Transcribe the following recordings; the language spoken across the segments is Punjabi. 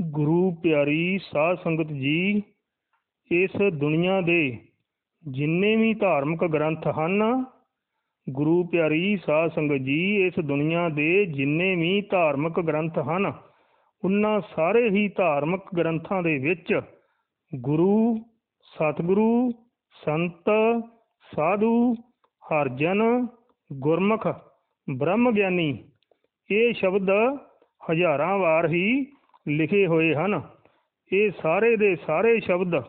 ਗੁਰੂ ਪਿਆਰੀ ਸਾਧ ਸੰਗਤ ਜੀ, ਇਸ ਦੁਨੀਆ ਦੇ ਜਿੰਨੇ ਵੀ ਧਾਰਮਿਕ ਗ੍ਰੰਥ ਹਨ, ਗੁਰੂ ਪਿਆਰੀ ਸਾਧ ਸੰਗਤ ਜੀ, ਇਸ ਦੁਨੀਆ ਦੇ ਜਿੰਨੇ ਵੀ ਧਾਰਮਿਕ ਗ੍ਰੰਥ ਹਨ, ਉਹਨਾਂ ਸਾਰੇ ਹੀ ਧਾਰਮਿਕ ਗ੍ਰੰਥਾਂ ਦੇ ਵਿੱਚ ਗੁਰੂ, ਸਤਿਗੁਰੂ, ਸੰਤ, ਸਾਧੂ, ਹਰਜਨ, ਗੁਰਮੁਖ ਬ੍ਰਹਮ ਗਿਆਨੀ ਇਹ ਸ਼ਬਦ ਹਜ਼ਾਰਾਂ ਵਾਰ ਹੀ ਲਿਖੇ ਹੋਏ ਹਨ। ਇਹ ਸਾਰੇ ਦੇ ਸਾਰੇ ਸ਼ਬਦ,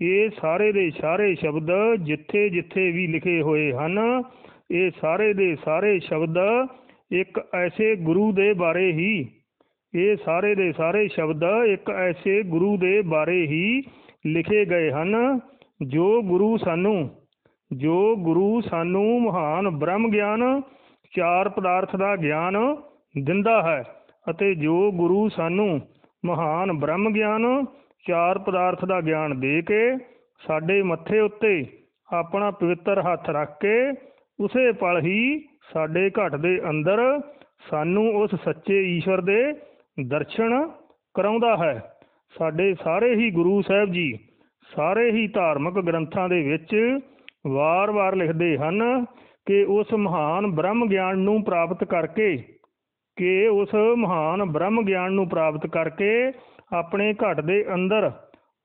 ਇਹ ਸਾਰੇ ਦੇ ਸਾਰੇ ਸ਼ਬਦ ਜਿੱਥੇ ਜਿੱਥੇ ਵੀ ਲਿਖੇ ਹੋਏ ਹਨ, ਇਹ ਸਾਰੇ ਦੇ ਸਾਰੇ ਸ਼ਬਦ ਇੱਕ ਐਸੇ ਗੁਰੂ ਦੇ ਬਾਰੇ ਹੀ, ਇਹ ਸਾਰੇ ਦੇ ਸਾਰੇ ਸ਼ਬਦ ਇੱਕ ਐਸੇ ਗੁਰੂ ਦੇ ਬਾਰੇ ਹੀ ਲਿਖੇ ਗਏ ਹਨ, ਜੋ ਗੁਰੂ ਸਾਨੂੰ, ਜੋ ਗੁਰੂ ਸਾਨੂੰ ਮਹਾਨ ਬ੍ਰਹਮ ਗਿਆਨ, ਚਾਰ ਪਦਾਰਥ ਦਾ ਗਿਆਨ ਦਿੰਦਾ ਹੈ। ਅਤੇ ਜੋ ਗੁਰੂ ਸਾਨੂੰ ਮਹਾਨ ਬ੍ਰਹਮ ਗਿਆਨ ਚਾਰ ਪਦਾਰਥ ਦਾ ਗਿਆਨ ਦੇ ਕੇ ਸਾਡੇ ਮੱਥੇ ਉੱਤੇ ਆਪਣਾ ਪਵਿੱਤਰ ਹੱਥ ਰੱਖ ਕੇ ਉਸੇ ਪਲ ਹੀ ਸਾਡੇ ਘਟ ਦੇ ਅੰਦਰ ਸਾਨੂੰ ਉਸ ਸੱਚੇ ਈਸ਼ਵਰ ਦੇ ਦਰਸ਼ਨ ਕਰਾਉਂਦਾ ਹੈ। ਸਾਡੇ ਸਾਰੇ ਹੀ ਗੁਰੂ ਸਾਹਿਬ ਜੀ, ਸਾਰੇ ਹੀ ਧਾਰਮਿਕ ਗ੍ਰੰਥਾਂ ਦੇ ਵਿੱਚ ਵਾਰ-ਵਾਰ ਲਿਖਦੇ ਹਨ ਕਿ ਉਸ ਮਹਾਨ ਬ੍ਰਹਮ ਗਿਆਨ ਨੂੰ ਪ੍ਰਾਪਤ ਕਰਕੇ ਕਿ ਉਸ ਮਹਾਨ ਬ੍ਰਹਮ ਗਿਆਨ ਨੂੰ ਪ੍ਰਾਪਤ ਕਰਕੇ ਆਪਣੇ ਘਟ ਦੇ ਅੰਦਰ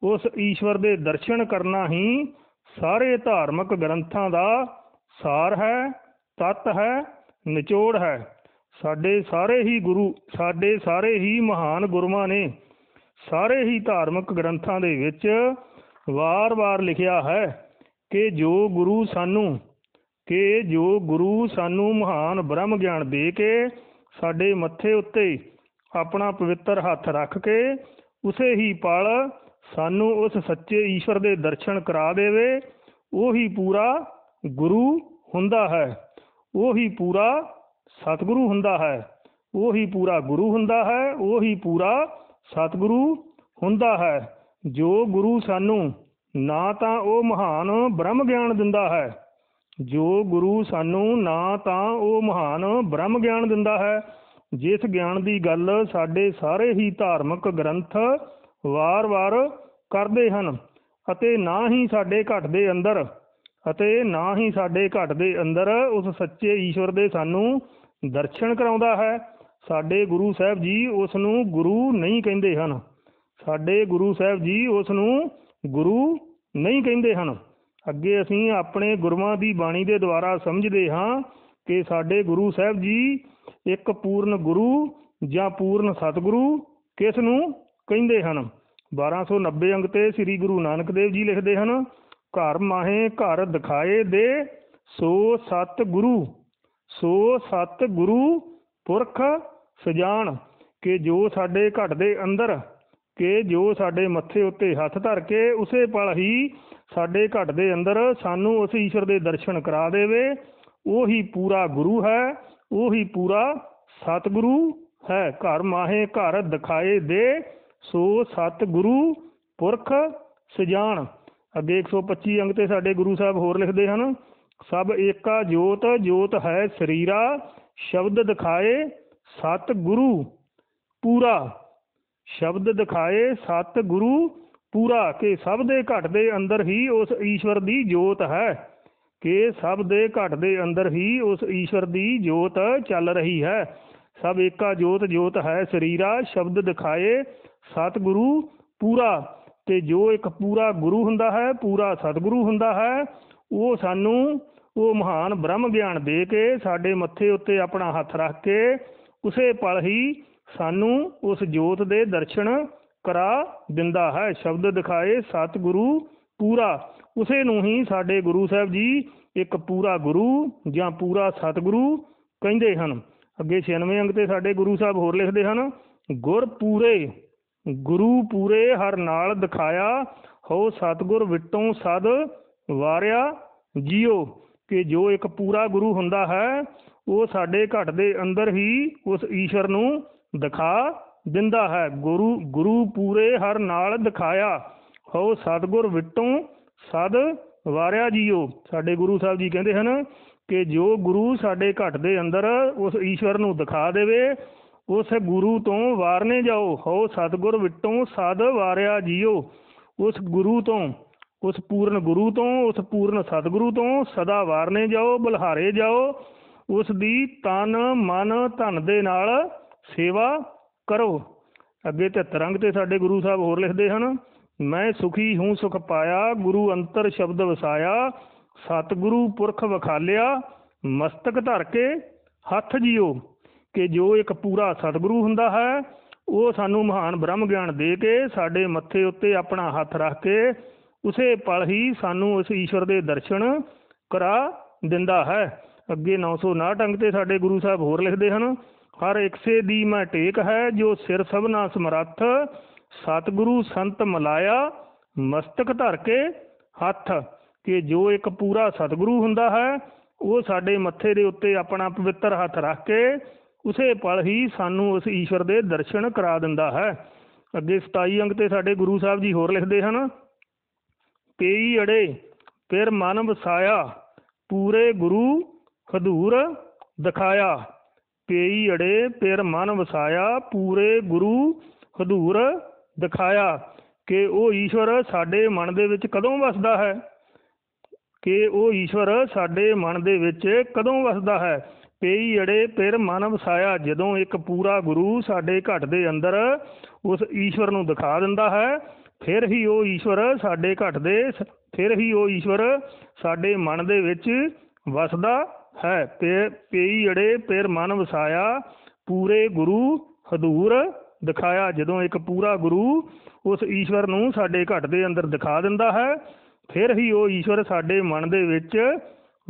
ਉਸ ਈਸ਼ਵਰ ਦੇ ਦਰਸ਼ਨ ਕਰਨਾ ਹੀ ਸਾਰੇ ਧਾਰਮਿਕ ਗ੍ਰੰਥਾਂ ਦਾ ਸਾਰ ਹੈ, ਤਤ ਹੈ, ਨਿਚੋੜ ਹੈ। ਸਾਡੇ ਸਾਰੇ ਹੀ ਗੁਰੂ, ਸਾਡੇ ਸਾਰੇ ਹੀ ਮਹਾਨ ਗੁਰੂਆਂ ਨੇ ਸਾਰੇ ਹੀ ਧਾਰਮਿਕ ਗ੍ਰੰਥਾਂ ਦੇ ਵਿੱਚ ਵਾਰ-ਵਾਰ ਲਿਖਿਆ ਹੈ ਕਿ ਜੋ ਗੁਰੂ ਸਾਨੂੰ, ਕਿ ਜੋ ਗੁਰੂ ਸਾਨੂੰ ਮਹਾਨ ਬ੍ਰਹਮ ਗਿਆਨ ਦੇ ਕੇ ਸਾਡੇ ਮੱਥੇ ਉੱਤੇ ਆਪਣਾ ਪਵਿੱਤਰ ਹੱਥ ਰੱਖ ਕੇ ਉਸੇ ਹੀ ਪਲ ਸਾਨੂੰ ਉਸ ਸੱਚੇ ਈਸ਼ਵਰ ਦੇ ਦਰਸ਼ਨ ਕਰਾ ਦੇਵੇ, ਉਹੀ ਪੂਰਾ ਗੁਰੂ ਹੁੰਦਾ ਹੈ, ਉਹੀ ਪੂਰਾ ਸਤਿਗੁਰੂ ਹੁੰਦਾ ਹੈ, ਉਹੀ ਪੂਰਾ ਗੁਰੂ ਹੁੰਦਾ ਹੈ, ਉਹੀ ਪੂਰਾ ਸਤਿਗੁਰੂ ਹੁੰਦਾ ਹੈ। ਜੋ ਗੁਰੂ ਸਾਨੂੰ ਨਾ ਤਾਂ ਉਹ ਮਹਾਨ ਬ੍ਰਹਮ ਗਿਆਨ ਦਿੰਦਾ ਹੈ ਜੋ ਗੁਰੂ ਸਾਨੂੰ ਨਾ ਤਾਂ ਉਹ ਮਹਾਨ ਬ੍ਰਹਮ ਗਿਆਨ ਦਿੰਦਾ ਹੈ। ਜਿਸ ਗਿਆਨ ਦੀ ਗੱਲ ਸਾਡੇ ਸਾਰੇ ਹੀ ਧਾਰਮਿਕ ਗ੍ਰੰਥ ਵਾਰ-ਵਾਰ ਕਰਦੇ ਹਨ ਅਤੇ ਨਾ ਹੀ ਸਾਡੇ ਘਟ ਦੇ ਅੰਦਰ ਅਤੇ ਨਾ ਹੀ ਸਾਡੇ ਘਟ ਦੇ ਅੰਦਰ ਉਸ ਸੱਚੇ ਈਸ਼ਵਰ ਦੇ ਸਾਨੂੰ ਦਰਸ਼ਨ ਕਰਾਉਂਦਾ ਹੈ। ਸਾਡੇ ਗੁਰੂ ਸਾਹਿਬ ਜੀ ਉਸ ਨੂੰ ਗੁਰੂ ਨਹੀਂ ਕਹਿੰਦੇ ਹਨ। ਸਾਡੇ ਗੁਰੂ ਸਾਹਿਬ ਜੀ ਉਸ ਨੂੰ ਗੁਰੂ ਨਹੀਂ ਕਹਿੰਦੇ ਹਨ। ਅੱਗੇ ਅਸੀਂ ਆਪਣੇ ਗੁਰੂਆਂ ਦੀ ਬਾਣੀ ਦੇ ਦੁਆਰਾ ਸਮਝਦੇ ਹਾਂ ਕਿ ਸਾਡੇ ਗੁਰੂ ਸਾਹਿਬ ਜੀ ਇੱਕ ਪੂਰਨ ਗੁਰੂ ਜਾਂ ਪੂਰਨ ਸਤਿਗੁਰੂ ਕਿਸ ਨੂੰ ਕਹਿੰਦੇ ਹਨ? 1290 ਅੰਕ ਤੇ ਸ੍ਰੀ ਗੁਰੂ ਨਾਨਕ ਦੇਵ ਜੀ ਲਿਖਦੇ ਹਨ, ਘਰ ਮਾਹੇ ਘਰ ਦਿਖਾਏ ਦੇ, ਸੋ ਸਤ ਗੁਰੂ ਸੋ ਸਤ ਗੁਰੂ ਪੁਰਖ ਸਜਾਣ ਕਿ ਜੋ ਸਾਡੇ ਘਟ ਦੇ ਅੰਦਰ, ਕਿ ਜੋ ਸਾਡੇ ਮੱਥੇ ਉੱਤੇ ਹੱਥ ਧਰ ਕੇ ਉਸੇ ਪਲ ਹੀ ਸਾਡੇ ਘਟ ਦੇ ਅੰਦਰ ਸਾਨੂੰ ਉਸ ਈਸ਼ਵਰ ਦੇ ਦਰਸ਼ਨ ਕਰਾ ਦੇਵੇ। ਉਹੀ ਪੂਰਾ ਗੁਰੂ ਹੈ, ਉਹੀ ਪੂਰਾ ਸਤਿਗੁਰੂ ਹੈ। ਘਰ ਮਾਹੇ ਘਰ ਦਿਖਾਏ ਦੇ, ਸੋ ਸਤਿਗੁਰੂ ਪੁਰਖ ਸਜਾਨ। ਅੱਗੇ 125 ਅੰਗ ਤੇ ਸਾਡੇ ਗੁਰੂ ਸਾਹਿਬ ਹੋਰ ਲਿਖਦੇ ਹਨ, ਸਭ ਏਕਾ ਜੋਤ ਜੋਤ ਹੈ ਸਰੀਰਾ, ਸ਼ਬਦ ਦਿਖਾਏ ਸਤ ਗੁਰੂ ਪੂਰਾ ਸ਼ਬਦ ਦਿਖਾਏ ਸਤ ਗੁਰੂ ਪੂਰਾ ਕਿ ਸਭ ਦੇ ਘਟ ਦੇ ਅੰਦਰ ਹੀ ਉਸ ਈਸ਼ਵਰ ਦੀ ਜੋਤ ਹੈ, ਕਿ ਸਭ ਦੇ ਘਟ ਦੇ ਅੰਦਰ ਹੀ ਉਸ ਈਸ਼ਵਰ ਦੀ ਜੋਤ ਚੱਲ ਰਹੀ ਹੈ। ਸਭ ਏਕਾ ਜੋਤ ਜੋਤ ਹੈ, ਸਰੀਰਾ ਸ਼ਬਦ ਦਿਖਾਏ ਸਤਿਗੁਰੂ ਪੂਰਾ, ਤੇ ਜੋ ਇੱਕ ਪੂਰਾ ਗੁਰੂ ਹੁੰਦਾ ਹੈ, ਪੂਰਾ ਸਤਿਗੁਰੂ ਹੁੰਦਾ ਹੈ, ਉਹ ਸਾਨੂੰ ਉਹ ਮਹਾਨ ਬ੍ਰਹਮ ਗਿਆਨ ਦੇ ਕੇ ਸਾਡੇ ਮੱਥੇ ਉੱਤੇ ਆਪਣਾ ਹੱਥ ਰੱਖ ਕੇ, ਉਸੇ ਪਲ ਹੀ ਸਾਨੂੰ ਉਸ ਜੋਤ ਦੇ ਦਰਸ਼ਨ ਕਰਾ ਦਿੰਦਾ ਹੈ। ਸ਼ਬਦ ਦਿਖਾਏ, ਸਤਿਗੁਰੂ ਪੂਰਾ। ਉਸੇ ਨੂੰ ਹੀ ਸਾਡੇ ਗੁਰੂ ਸਾਹਿਬ ਜੀ ਇੱਕ ਪੂਰਾ ਗੁਰੂ ਜਾਂ ਪੂਰਾ ਸਤਿਗੁਰੂ ਕਹਿੰਦੇ ਹਨ। ਅੱਗੇ 96 ਅੰਗ ਤੇ ਸਾਡੇ ਗੁਰੂ ਸਾਹਿਬ ਹੋਰ ਲਿਖਦੇ ਹਨ, ਗੁਰ ਪੂਰੇ, ਗੁਰੂ ਪੂਰੇ ਹਰ ਨਾਲ ਦਿਖਾਇਆ, ਹੋ ਸਤਿਗੁਰ ਵਿਟੋਂ ਸਦ ਵਾਰਿਆ ਜੀਓ। ਕਿ ਜੋ ਇੱਕ ਪੂਰਾ ਗੁਰੂ ਹੁੰਦਾ ਹੈ, ਉਹ ਸਾਡੇ ਘਟ ਦੇ ਅੰਦਰ ਹੀ ਉਸ ਈਸ਼ਰ ਨੂੰ ਦਿਖਾ ਦਿੰਦਾ ਹੈ। ਗੁਰੂ ਗੁਰੂ ਪੂਰੇ ਹਰ ਨਾਲ ਦਿਖਾਇਆ। ਹੋ ਸਤਿਗੁਰ ਵਿਟੋਂ ਸਦ ਵਾਰਿਆ ਜੀਓ। ਸਾਡੇ ਗੁਰੂ ਸਾਹਿਬ ਜੀ ਕਹਿੰਦੇ ਹਨ ਕਿ ਜੋ ਗੁਰੂ ਸਾਡੇ ਘਟ ਦੇ ਅੰਦਰ ਉਸ ਈਸ਼ਵਰ ਨੂੰ ਦਿਖਾ ਦੇਵੇ, ਉਸ ਗੁਰੂ ਤੋਂ ਵਾਰਨੇ ਜਾਓ। ਹੋ ਸਤਿਗੁਰ ਵਿਟੋਂ ਸਦ ਵਾਰਿਆ ਜੀਓ। ਉਸ ਗੁਰੂ ਤੋਂ, ਉਸ ਪੂਰਨ ਗੁਰੂ ਤੋਂ, ਉਸ ਪੂਰਨ ਸਤਿਗੁਰੂ ਤੋਂ ਸਦਾ ਵਾਰਨੇ ਜਾਓ, ਬਲਹਾਰੇ ਜਾਓ। ਉਸ ਦੀ ਤਨ, ਮਨ, ਧਨ ਦੇ ਨਾਲ ਸੇਵਾ ਕਰੋ। ਅੱਗੇ 73 ਅੰਗ ਤੇ ਸਾਡੇ ਗੁਰੂ ਸਾਹਿਬ ਹੋਰ ਲਿਖਦੇ ਹਨ, ਮੈਂ ਸੁਖੀ ਹੂੰ ਸੁਖ ਪਾਇਆ, ਗੁਰੂ ਅੰਤਰ ਸ਼ਬਦ ਵਸਾਇਆ, ਸਤਿਗੁਰੂ ਪੁਰਖ ਵਖਾਲਿਆ, ਮਸਤਕ ਧਰ ਕੇ ਹੱਥ ਜਿਓ, ਕਿ ਜੋ ਇੱਕ ਪੂਰਾ ਸਤਿਗੁਰੂ ਹੁੰਦਾ ਹੈ, ਉਹ ਸਾਨੂੰ ਮਹਾਨ ਬ੍ਰਹਮ ਗਿਆਨ ਦੇ ਕੇ ਸਾਡੇ ਮੱਥੇ ਉੱਤੇ ਆਪਣਾ ਹੱਥ ਰੱਖ ਕੇ ਉਸੇ ਪਲ ਹੀ ਸਾਨੂੰ ਉਸ ਈਸ਼ਵਰ ਦੇ ਦਰਸ਼ਨ ਕਰਾ ਦਿੰਦਾ ਹੈ। ਅੱਗੇ 959 ਅੰਗ ਤੇ ਸਾਡੇ ਗੁਰੂ ਸਾਹਿਬ ਹੋਰ ਲਿਖਦੇ ਹਨ ਹਰ ਇਕਸੇ ਦੀ ਮੈਂ ਟੇਕ ਹੈ, ਜੋ ਸਿਰ ਸਭਨਾ ਸਮਰੱਥ, ਸਤਿਗੁਰੂ ਸੰਤ ਮਲਾਇਆ, ਮਸਤਕ ਧਰ ਕੇ ਹੱਥ, ਕਿ ਜੋ ਇੱਕ ਪੂਰਾ ਸਤਿਗੁਰੂ ਹੁੰਦਾ ਹੈ, ਉਹ ਸਾਡੇ ਮੱਥੇ ਦੇ ਉੱਤੇ ਆਪਣਾ ਪਵਿੱਤਰ ਹੱਥ ਰੱਖ ਕੇ, ਉਸੇ ਪਲ ਹੀ ਸਾਨੂੰ ਉਸ ਈਸ਼ਵਰ ਦੇ ਦਰਸ਼ਨ ਕਰਾ ਦਿੰਦਾ ਹੈ। ਅੱਗੇ 27 ਅੰਗ ਤੇ ਸਾਡੇ ਗੁਰੂ ਸਾਹਿਬ ਜੀ ਹੋਰ ਲਿਖਦੇ ਹਨ ਪੇਈ ਅੜੇ, ਫਿਰ ਮਨ ਵਸਾਇਆ, ਪੂਰੇ ਗੁਰੂ ਹਦੂਰ ਦਿਖਾਇਆ। ਪੇਈ ਅੜੇ ਪਿਰ ਮਨ ਵਸਾਇਆ, ਪੂਰੇ ਗੁਰੂ ਹਦੂਰ ਦਿਖਾਇਆ ਕਿ ਉਹ ਈਸ਼ਵਰ ਸਾਡੇ ਮਨ ਦੇ ਵਿੱਚ ਕਦੋਂ ਵਸਦਾ ਹੈ? ਕਿ ਉਹ ਈਸ਼ਵਰ ਸਾਡੇ ਮਨ ਦੇ ਵਿੱਚ ਕਦੋਂ ਵਸਦਾ ਹੈ? ਪੇਈ ਅੜੇ ਪਿਰ ਮਨ ਵਸਾਇਆ, ਜਦੋਂ ਇੱਕ ਪੂਰਾ ਗੁਰੂ ਸਾਡੇ ਘਟ ਦੇ ਅੰਦਰ ਉਸ ਈਸ਼ਵਰ ਨੂੰ ਦਿਖਾ ਦਿੰਦਾ ਹੈ, ਫਿਰ ਹੀ ਉਹ ਈਸ਼ਵਰ ਸਾਡੇ ਘਟ ਦੇ ਫਿਰ ਹੀ ਉਹ ਈਸ਼ਵਰ ਸਾਡੇ ਮਨ ਦੇ ਵਿੱਚ ਵਸਦਾ ਹੈ। ਤੇ ਪੇਈ ਅੜੇ ਫਿਰ ਮਨ ਵਸਾਇਆ, ਪੂਰੇ ਗੁਰੂ ਹਦੂਰ ਦਿਖਾਇਆ। ਜਦੋਂ ਇੱਕ ਪੂਰਾ ਗੁਰੂ ਉਸ ਈਸ਼ਵਰ ਨੂੰ ਸਾਡੇ ਘਟ ਦੇ ਅੰਦਰ ਦਿਖਾ ਦਿੰਦਾ ਹੈ, ਫਿਰ ਹੀ ਉਹ ਈਸ਼ਵਰ ਸਾਡੇ ਮਨ ਦੇ ਵਿੱਚ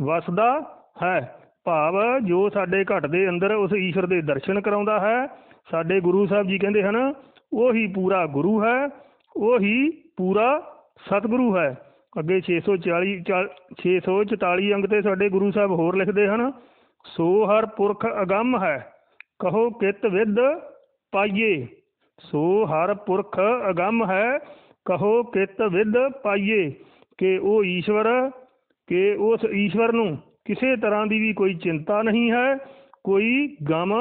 ਵਸਦਾ ਹੈ। ਭਾਵ ਜੋ ਸਾਡੇ ਘਟ ਦੇ ਅੰਦਰ ਉਸ ਈਸ਼ਵਰ ਦੇ ਦਰਸ਼ਨ ਕਰਾਉਂਦਾ ਹੈ, ਸਾਡੇ ਗੁਰੂ ਸਾਹਿਬ ਜੀ ਕਹਿੰਦੇ ਹਨ, ਉਹੀ ਪੂਰਾ ਗੁਰੂ ਹੈ, ਉਹੀ ਪੂਰਾ ਸਤਿਗੁਰੂ ਹੈ। ਅੱਗੇ 640 644 ਅੰਗ ਤੇ ਸਾਡੇ ਗੁਰੂ ਸਾਹਿਬ ਹੋਰ ਲਿਖਦੇ ਹਨ, ਸੋ ਹਰ ਪੁਰਖ ਅਗੰਮ ਹੈ, ਕਹੋ ਕਿਤ ਵਿਦ ਪਾਈਏ। ਸੋ ਹਰ ਪੁਰਖ ਅਗੰਮ ਹੈ, ਕਹੋ ਕਿਤ ਵਿਦ ਪਾਈਏ, ਕਿ ਉਹ ਈਸ਼ਵਰ, ਕਿ ਉਸ ਈਸ਼ਵਰ ਨੂੰ ਕਿਸੇ ਤਰ੍ਹਾਂ ਦੀ ਵੀ ਕੋਈ ਚਿੰਤਾ ਨਹੀਂ ਹੈ, ਕੋਈ ਗਮ,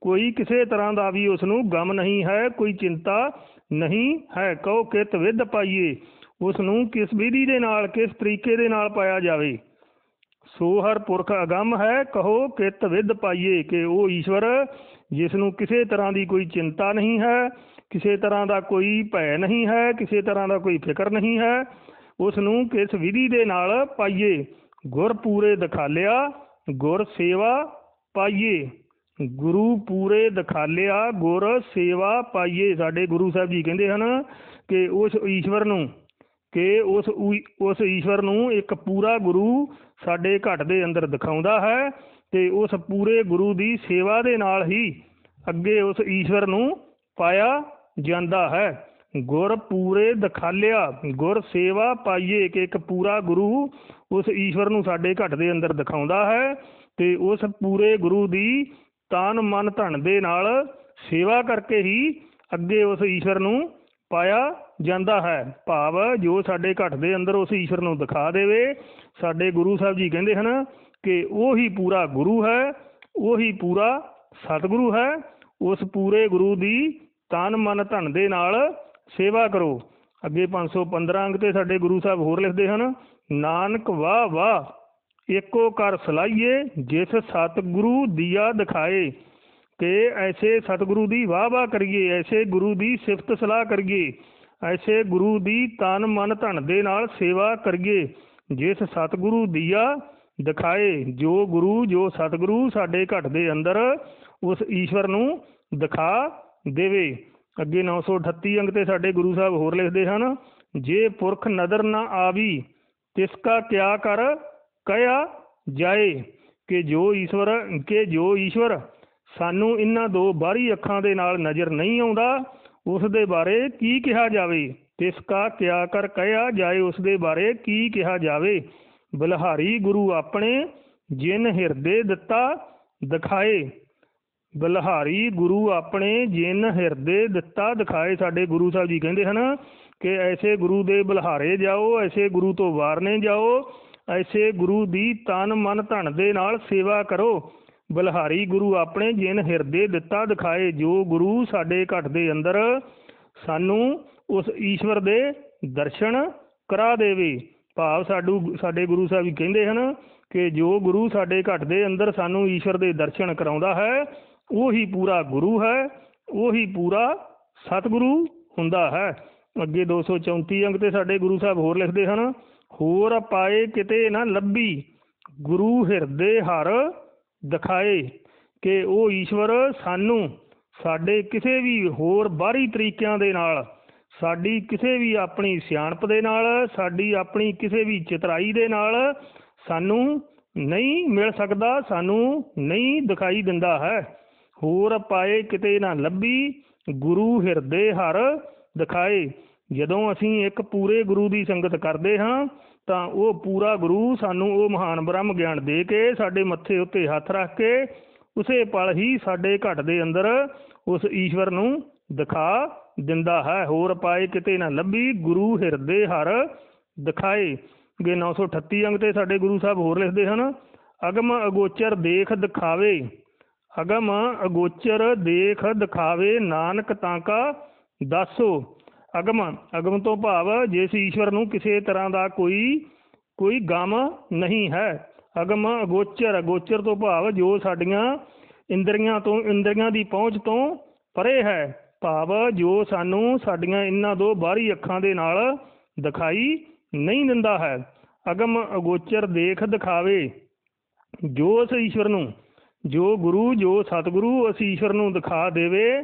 ਕੋਈ ਕਿਸੇ ਤਰ੍ਹਾਂ ਦਾ ਵੀ ਉਸ ਨੂੰ ਗਮ ਨਹੀਂ ਹੈ, ਕੋਈ ਚਿੰਤਾ ਨਹੀਂ ਹੈ, ਕਹੋ ਕਿਤ ਵਿਦ ਪਾਈਏ। ਉਸ ਨੂੰ ਕਿਸ ਵਿਧੀ ਦੇ ਨਾਲ, ਕਿਸ ਤਰੀਕੇ ਦੇ ਨਾਲ ਪਾਇਆ ਜਾਵੇ? ਸੋ ਹਰ ਪੁਰਖ ਅਗੰਮ ਹੈ, ਕਹੋ ਕਿਤ ਵਿਦ ਪਾਈਏ ਕਿ ਉਹ ਈਸ਼ਵਰ ਜਿਸ ਨੂੰ ਕਿਸੇ ਤਰ੍ਹਾਂ ਦੀ ਕੋਈ ਚਿੰਤਾ ਨਹੀਂ ਹੈ, ਕਿਸੇ ਤਰ੍ਹਾਂ ਦਾ ਕੋਈ ਭੈ ਨਹੀਂ ਹੈ, ਕਿਸੇ ਤਰ੍ਹਾਂ ਦਾ ਕੋਈ ਫਿਕਰ ਨਹੀਂ ਹੈ ਉਸ ਨੂੰ ਕਿਸ ਵਿਧੀ ਦੇ ਨਾਲ ਪਾਈਏ? ਗੁਰ ਪੂਰੇ ਦਿਖਾਲਿਆ, ਗੁਰ ਸੇਵਾ ਪਾਈਏ। ਗੁਰੂ ਪੂਰੇ ਦਿਖਾਲਿਆ, ਗੁਰ ਸੇਵਾ ਪਾਈਏ। ਸਾਡੇ ਗੁਰੂ ਸਾਹਿਬ ਜੀ ਕਹਿੰਦੇ ਹਨ ਕਿ ਉਸ ਈਸ਼ਵਰ ਨੂੰ ਕਿ ਉਸ ਊ- ਉਸ ਈਸ਼ਵਰ ਨੂੰ ਇੱਕ ਪੂਰਾ ਗੁਰੂ ਸਾਡੇ ਘਟ ਦੇ ਅੰਦਰ ਦਿਖਾਉਂਦਾ ਹੈ ਤੇ ਉਸ ਪੂਰੇ ਗੁਰੂ ਦੀ ਸੇਵਾ ਦੇ ਨਾਲ ਹੀ ਅੱਗੇ ਉਸ ਈਸ਼ਵਰ ਨੂੰ ਪਾਇਆ ਜਾਂਦਾ ਹੈ। ਗੁਰ ਪੂਰੇ ਦਿਖਾਲਿਆ, ਗੁਰ ਸੇਵਾ ਪਾਈਏ ਕਿ ਇੱਕ ਪੂਰਾ ਗੁਰੂ ਉਸ ਈਸ਼ਵਰ ਨੂੰ ਸਾਡੇ ਘਟ ਦੇ ਅੰਦਰ ਦਿਖਾਉਂਦਾ ਹੈ ਤੇ ਉਸ ਪੂਰੇ ਗੁਰੂ ਦੀ ਤਨ ਮਨ ਧਨ ਦੇ ਨਾਲ ਸੇਵਾ ਕਰਕੇ ਹੀ ਅੱਗੇ ਉਸ ਈਸ਼ਵਰ ਨੂੰ ਪਾਇਆ ਜਾਂਦਾ ਹੈ। ਭਾਵ ਜੋ ਸਾਡੇ ਘਟ ਦੇ ਅੰਦਰ ਉਸ ਈਸ਼ਵਰ ਨੂੰ ਦਿਖਾ ਦੇਵੇ, ਸਾਡੇ ਗੁਰੂ ਸਾਹਿਬ ਜੀ ਕਹਿੰਦੇ ਹਨ ਕਿ ਉਹੀ ਪੂਰਾ ਗੁਰੂ ਹੈ, ਉਹੀ ਪੂਰਾ ਸਤਿਗੁਰੂ ਹੈ, ਉਸ ਪੂਰੇ ਗੁਰੂ ਦੀ ਤਨ ਮਨ ਧਨ ਦੇ ਨਾਲ ਸੇਵਾ ਕਰੋ। ਅੱਗੇ 515 ਅੰਗ ਤੇ ਸਾਡੇ ਗੁਰੂ ਸਾਹਿਬ ਹੋਰ ਲਿਖਦੇ ਹਨ, ਨਾਨਕ ਵਾਹ ਵਾਹ ਏਕੋ ਕਰ ਸਲਾਈਏ, ਜਿਸ ਸਤਿਗੁਰੂ ਦੀਆ ਦਿਖਾਏ। ਕਿ ਐਸੇ ਸਤਿਗੁਰੂ ਦੀ ਵਾਹ ਵਾਹ ਕਰੀਏ, ਐਸੇ ਗੁਰੂ ਦੀ ਸਿਫਤ ਸਲਾਹ ਕਰੀਏ, ਐਸੇ ਗੁਰੂ ਦੀ ਤਨ ਮਨ ਧਨ ਦੇ ਨਾਲ ਸੇਵਾ ਕਰੀਏ, ਜਿਸ ਸਤਿਗੁਰੂ ਦੀਆ ਦਿਖਾਏ, ਜੋ ਗੁਰੂ, ਜੋ ਸਤਿਗੁਰੂ ਸਾਡੇ ਘਟ ਦੇ ਅੰਦਰ ਉਸ ਈਸ਼ਵਰ ਨੂੰ ਦਿਖਾ ਦੇਵੇ। ਅੱਗੇ 938 ਅੰਗ ਤੇ ਸਾਡੇ ਗੁਰੂ ਸਾਹਿਬ ਹੋਰ ਲਿਖਦੇ ਹਨ, ਜੇ ਪੁਰਖ ਨਦਰ ਨਾ ਆਵੀ, ਤਿਸ ਕਾ ਕਿਆ ਕਰ, ਕਹਿਆ ਜਾਏ, ਕਿ ਜੋ ਈਸ਼ਵਰ, ਕਿ ਜੋ ਈਸ਼ਵਰ ਸਾਨੂੰ ਇਹਨਾਂ ਦੋ ਬਾਹਰੀ ਅੱਖਾਂ ਦੇ ਨਾਲ ਨਜ਼ਰ ਨਹੀਂ ਆਉਂਦਾ, ਉਸ ਦੇ ਬਾਰੇ ਕੀ ਕਿਹਾ ਜਾਵੇ? ਤਿਸ ਕਾ ਕਿਆ ਕਰ ਕਹਿਆ ਜਾਏ, ਉਸ ਦੇ ਬਾਰੇ ਕੀ ਕਿਹਾ ਜਾਵੇ? ਬਲਹਾਰੀ ਗੁਰੂ ਆਪਣੇ ਜਿਨ ਹਿਰਦੇ ਦਿੱਤਾ, ਦਿਖਾਏ। ਬਲਹਾਰੀ ਗੁਰੂ ਆਪਣੇ ਜਿਨ ਹਿਰਦੇ ਦਿੱਤਾ, ਦਿਖਾਏ। ਸਾਡੇ ਗੁਰੂ ਸਾਹਿਬ ਜੀ ਕਹਿੰਦੇ ਹਨ ਕਿ ਐਸੇ ਗੁਰੂ ਦੇ ਬਲਹਾਰੇ ਜਾਓ, ਐਸੇ ਗੁਰੂ ਤੋਂ ਵਾਰਨੇ ਜਾਓ, ਐਸੇ ਗੁਰੂ ਦੀ ਤਨ ਮਨ ਧਨ ਦੇ ਨਾਲ ਸੇਵਾ ਕਰੋ। ਬਲਿਹਾਰੀ ਗੁਰੂ ਆਪਣੇ ਜਿਨ ਹਿਰਦੇ ਦਿੱਤਾ ਦਿਖਾਏ, ਜੋ ਗੁਰੂ ਸਾਡੇ ਘਟ ਦੇ ਅੰਦਰ ਸਾਨੂੰ ਉਸ ਈਸ਼ਵਰ ਦੇ ਦਰਸ਼ਨ ਕਰਾ ਦੇਵੇ। ਭਾਵ ਸਾਡੂ ਸਾਡੇ ਗੁਰੂ ਸਾਹਿਬ ਜੀ ਕਹਿੰਦੇ ਹਨ ਕਿ ਜੋ ਗੁਰੂ ਸਾਡੇ ਘਟ ਦੇ ਅੰਦਰ ਸਾਨੂੰ ਈਸ਼ਵਰ ਦੇ ਦਰਸ਼ਨ ਕਰਾਉਂਦਾ ਹੈ, ਉਹੀ ਪੂਰਾ ਗੁਰੂ ਹੈ, ਉਹੀ ਪੂਰਾ ਸਤਿਗੁਰੂ ਹੁੰਦਾ ਹੈ। ਅੱਗੇ 234 ਅੰਕ ਤੇ ਸਾਡੇ ਗੁਰੂ ਸਾਹਿਬ ਹੋਰ ਲਿਖਦੇ ਹਨ, ਹੋਰ ਪਾਏ ਕਿਤੇ ਨਾ ਲੱਭੀ, ਗੁਰੂ ਹਿਰਦੇ ਹਰ ਦਿਖਾਏ ਕਿ ਉਹ ਈਸ਼ਵਰ ਸਾਨੂੰ ਸਾਡੇ ਕਿਸੇ ਵੀ ਹੋਰ ਬਾਹਰੀ ਤਰੀਕਿਆਂ ਦੇ ਨਾਲ, ਸਾਡੀ ਕਿਸੇ ਵੀ ਆਪਣੀ ਸਿਆਣਪ ਦੇ ਨਾਲ, ਸਾਡੀ ਆਪਣੀ ਕਿਸੇ ਵੀ ਚਤਰਾਈ ਦੇ ਨਾਲ ਸਾਨੂੰ ਨਹੀਂ ਮਿਲ ਸਕਦਾ, ਸਾਨੂੰ ਨਹੀਂ ਦਿਖਾਈ ਦਿੰਦਾ ਹੈ। ਹੋਰ ਪਾਏ ਕਿਤੇ ਨਾ ਲੱਭੀ ਗੁਰੂ ਹਿਰਦੇ ਹਰ ਦਿਖਾਏ। ਜਦੋਂ ਅਸੀਂ ਇੱਕ ਪੂਰੇ ਗੁਰੂ ਦੀ ਸੰਗਤ ਕਰਦੇ ਹਾਂ ਤਾਂ ਉਹ ਪੂਰਾ ਗੁਰੂ ਸਾਨੂੰ ਉਹ ਮਹਾਨ ਬ੍ਰਹਮ ਗਿਆਨ ਦੇ ਕੇ ਸਾਡੇ ਮੱਥੇ ਉੱਤੇ ਹੱਥ ਰੱਖ ਕੇ ਉਸੇ ਪਲ ਹੀ ਸਾਡੇ ਘਟ ਦੇ ਅੰਦਰ ਉਸ ਈਸ਼ਵਰ ਨੂੰ ਦਿਖਾ ਦਿੰਦਾ ਹੈ। ਹੋਰ ਪਾਏ ਕਿਤੇ ਨਾ ਲੱਭੀ ਗੁਰੂ ਹਿਰਦੇ ਹਰ ਦਿਖਾਏ। ਗੇ 938 ਅੰਗ ਤੇ ਸਾਡੇ ਗੁਰੂ ਸਾਹਿਬ ਹੋਰ ਲਿਖਦੇ ਹਨ, ਅਗਮ ਅਗੋਚਰ ਦੇਖ ਦਿਖਾਵੇ। ਅਗਮ ਅਗੋਚਰ ਦੇਖ ਦਿਖਾਵੇ, ਨਾਨਕ ਤਾਂਕਾ ਦੱਸੋ। ਅਗਮ ਅਗਮ ਤੋਂ ਭਾਵ ਜਿਸ ਈਸ਼ਵਰ ਨੂੰ ਕਿਸੇ ਤਰ੍ਹਾਂ ਦਾ ਕੋਈ ਕੋਈ ਗਮ ਨਹੀਂ ਹੈ। ਅਗਮ ਅਗੋਚਰ ਅਗੋਚਰ ਤੋਂ ਭਾਵ ਜੋ ਸਾਡੀਆਂ ਇੰਦਰੀਆਂ ਤੋਂ, ਇੰਦਰੀਆਂ ਦੀ ਪਹੁੰਚ ਤੋਂ ਪਰੇ ਹੈ, ਭਾਵ ਜੋ ਸਾਨੂੰ ਸਾਡੀਆਂ ਇਹਨਾਂ ਦੋ ਬਾਹਰੀ ਅੱਖਾਂ ਦੇ ਨਾਲ ਦਿਖਾਈ ਨਹੀਂ ਦਿੰਦਾ ਹੈ। ਅਗਮ ਅਗੋਚਰ ਦੇਖ ਦਿਖਾਵੇ, ਜੋ ਉਸ ਈਸ਼ਵਰ ਨੂੰ, ਜੋ ਗੁਰੂ, ਜੋ ਸਤਿਗੁਰੂ ਉਸ ਈਸ਼ਵਰ ਨੂੰ ਦਿਖਾ ਦੇਵੇ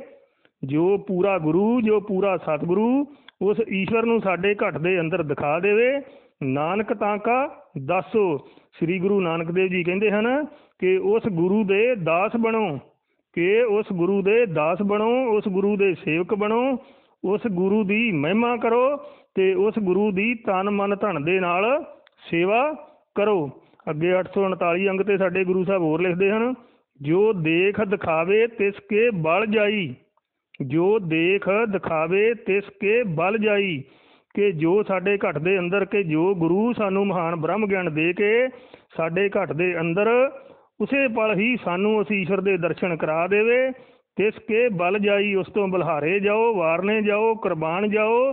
ਜੋ ਪੂਰਾ ਗੁਰੂ, ਜੋ ਪੂਰਾ ਸਤਿਗੁਰੂ, ਉਸ ਈਸ਼ਵਰ ਨੂੰ ਸਾਡੇ ਘਟ ਦੇ ਅੰਦਰ ਦਿਖਾ ਦੇਵੇ। ਨਾਨਕ ਤਾਂ ਕਾ ਦੱਸੋ। ਸ੍ਰੀ ਗੁਰੂ ਨਾਨਕ ਦੇਵ ਜੀ ਕਹਿੰਦੇ ਹਨ ਕਿ ਉਸ ਗੁਰੂ ਦੇ ਦਾਸ ਬਣੋ, ਕਿ ਉਸ ਗੁਰੂ ਦੇ ਦਾਸ ਬਣੋ, ਉਸ ਗੁਰੂ ਦੇ ਸੇਵਕ ਬਣੋ, ਉਸ ਗੁਰੂ ਦੀ ਮਹਿਮਾ ਕਰੋ ਤੇ ਉਸ ਗੁਰੂ ਦੀ ਤਨ ਮਨ ਧਨ ਦੇ ਨਾਲ ਸੇਵਾ ਕਰੋ। ਅੱਗੇ 839 ਅੰਗ ਤੇ ਸਾਡੇ ਗੁਰੂ ਸਾਹਿਬ ਹੋਰ ਲਿਖਦੇ ਹਨ, ਜੋ ਦੇਖ ਦਿਖਾਵੇ ਤਿਸ ਕੇ ਬਲ ਜਾਈ। ਜੋ ਦੇਖ ਦਿਖਾਵੇ ਤਿਸ ਕੇ ਬਲ ਜਾਈ, ਕਿ ਜੋ ਸਾਡੇ ਘਟ ਦੇ ਅੰਦਰ, ਕਿ ਜੋ ਗੁਰੂ ਸਾਨੂੰ ਮਹਾਨ ਬ੍ਰਹਮ ਗਿਆਨ ਦੇ ਕੇ ਸਾਡੇ ਘਟ ਦੇ ਅੰਦਰ, ਉਸੇ ਪਲ ਹੀ ਸਾਨੂੰ ਉਸ ਈਸ਼ਵਰ ਦੇ ਦਰਸ਼ਨ ਕਰਾ ਦੇਵੇ। ਤਿਸ ਕੇ ਬਲ ਜਾਈ, ਉਸ ਤੋਂ ਬਲਹਾਰੇ ਜਾਓ, ਵਾਰਨੇ ਜਾਓ, ਕੁਰਬਾਨ ਜਾਓ,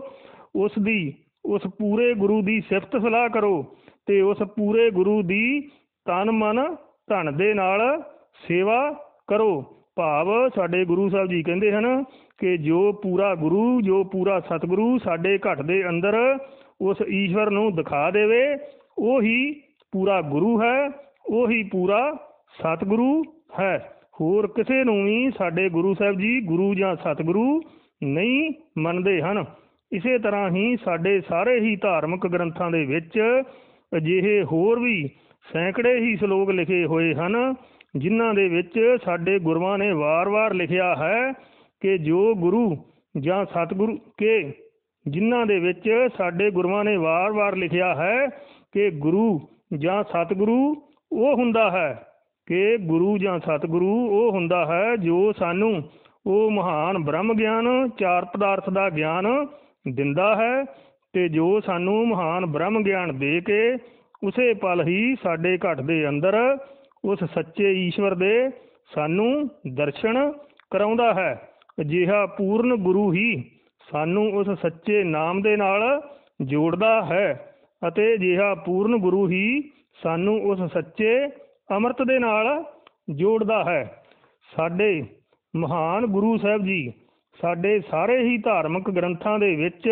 ਉਸ ਦੀ, ਉਸ ਪੂਰੇ ਗੁਰੂ ਦੀ ਸਿਫਤ ਸਲਾਹ ਕਰੋ ਤੇ ਉਸ ਪੂਰੇ ਗੁਰੂ ਦੀ ਤਨ ਮਨ ਧਨ ਦੇ ਨਾਲ ਸੇਵਾ ਕਰੋ। ਭਾਵ ਸਾਡੇ ਗੁਰੂ ਸਾਹਿਬ ਜੀ ਕਹਿੰਦੇ ਹਨ ਕਿ ਜੋ ਪੂਰਾ ਗੁਰੂ, ਜੋ ਪੂਰਾ ਸਤਿਗੁਰੂ ਸਾਡੇ ਘਟ ਦੇ ਅੰਦਰ ਉਸ ਈਸ਼ਵਰ ਨੂੰ ਦਿਖਾ ਦੇਵੇ, ਉਹੀ ਪੂਰਾ ਗੁਰੂ ਹੈ, ਉਹੀ ਪੂਰਾ ਸਤਿਗੁਰੂ ਹੈ। ਹੋਰ ਕਿਸੇ ਨੂੰ ਵੀ ਸਾਡੇ ਗੁਰੂ ਸਾਹਿਬ ਜੀ, ਗੁਰੂ ਜਾਂ ਸਤਿਗੁਰੂ ਨਹੀਂ ਮੰਨਦੇ ਹਨ। ਇਸੇ ਤਰ੍ਹਾਂ ਹੀ ਸਾਡੇ ਸਾਰੇ ਹੀ ਧਾਰਮਿਕ ਗ੍ਰੰਥਾਂ ਦੇ ਵਿੱਚ ਅਜਿਹੇ ਹੋਰ ਵੀ ਸੈਂਕੜੇ ਹੀ ਸ਼ਲੋਕ ਲਿਖੇ ਹੋਏ ਹਨ। ਜਿਨ੍ਹਾਂ ਦੇ ਵਿੱਚ ਸਾਡੇ ਗੁਰੂਆਂ ਨੇ ਵਾਰ-ਵਾਰ ਲਿਖਿਆ ਹੈ ਕਿ ਜੋ ਗੁਰੂ ਜਾਂ ਸਤਿਗੁਰੂ ਕੇ, ਜਿਨ੍ਹਾਂ ਦੇ ਵਿੱਚ ਸਾਡੇ ਗੁਰੂਆਂ ਨੇ ਵਾਰ-ਵਾਰ ਲਿਖਿਆ ਹੈ ਕਿ ਗੁਰੂ ਜਾਂ ਸਤਿਗੁਰੂ ਉਹ ਹੁੰਦਾ ਹੈ ਕਿ ਗੁਰੂ ਜਾਂ ਸਤਿਗੁਰੂ ਉਹ ਹੁੰਦਾ ਹੈ ਜੋ ਸਾਨੂੰ ਉਹ ਮਹਾਨ ਬ੍ਰਹਮ ਗਿਆਨ, ਚਾਰ ਪਦਾਰਥ ਦਾ ਗਿਆਨ ਦਿੰਦਾ ਹੈ ਤੇ ਜੋ ਸਾਨੂੰ ਮਹਾਨ ਬ੍ਰਹਮ ਗਿਆਨ ਦੇ ਕੇ ਉਸੇ ਪਲ ਹੀ ਸਾਡੇ ਘਟ ਦੇ ਅੰਦਰ ਉਸ ਸੱਚੇ ਈਸ਼ਵਰ ਦੇ ਸਾਨੂੰ ਦਰਸ਼ਨ ਕਰਾਉਂਦਾ ਹੈ। ਅਜਿਹਾ ਪੂਰਨ ਗੁਰੂ ਹੀ ਸਾਨੂੰ ਉਸ ਸੱਚੇ ਨਾਮ ਦੇ ਨਾਲ ਜੋੜਦਾ ਹੈ ਅਤੇ ਅਜਿਹਾ ਪੂਰਨ ਗੁਰੂ ਹੀ ਸਾਨੂੰ ਉਸ ਸੱਚੇ ਅੰਮ੍ਰਿਤ ਦੇ ਨਾਲ ਜੋੜਦਾ ਹੈ। ਸਾਡੇ ਮਹਾਨ ਗੁਰੂ ਸਾਹਿਬ ਜੀ ਸਾਡੇ ਸਾਰੇ ਹੀ ਧਾਰਮਿਕ ਗ੍ਰੰਥਾਂ ਦੇ ਵਿੱਚ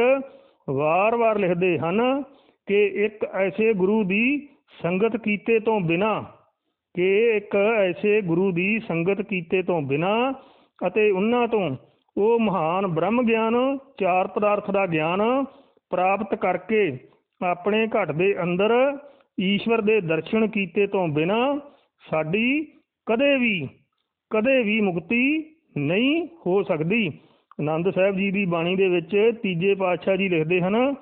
ਵਾਰ-ਵਾਰ ਲਿਖਦੇ ਹਨ ਕਿ ਇੱਕ ਐਸੇ ਗੁਰੂ ਦੀ ਸੰਗਤ ਕੀਤੇ ਤੋਂ ਬਿਨਾ ਕਿ ਇੱਕ ਐਸੇ ਗੁਰੂ ਦੀ ਸੰਗਤ ਕੀਤੇ ਤੋਂ ਬਿਨਾ ਅਤੇ ਉਹਨਾਂ ਤੋਂ ਉਹ ਮਹਾਨ ਬ੍ਰਹਮ ਗਿਆਨ, ਚਾਰ ਪਦਾਰਥ ਦਾ ਗਿਆਨ ਪ੍ਰਾਪਤ ਕਰਕੇ ਆਪਣੇ ਘਟ ਦੇ ਅੰਦਰ ਈਸ਼ਵਰ ਦੇ ਦਰਸ਼ਨ ਕੀਤੇ ਤੋਂ ਬਿਨਾ ਸਾਡੀ ਕਦੇ ਵੀ ਕਦੇ ਵੀ ਮੁਕਤੀ ਨਹੀਂ ਹੋ ਸਕਦੀ। ਆਨੰਦ ਸਾਹਿਬ ਜੀ ਦੀ ਬਾਣੀ ਦੇ ਵਿੱਚ ਤੀਜੇ ਪਾਤਸ਼ਾਹ ਜੀ ਲਿਖਦੇ ਹਨ,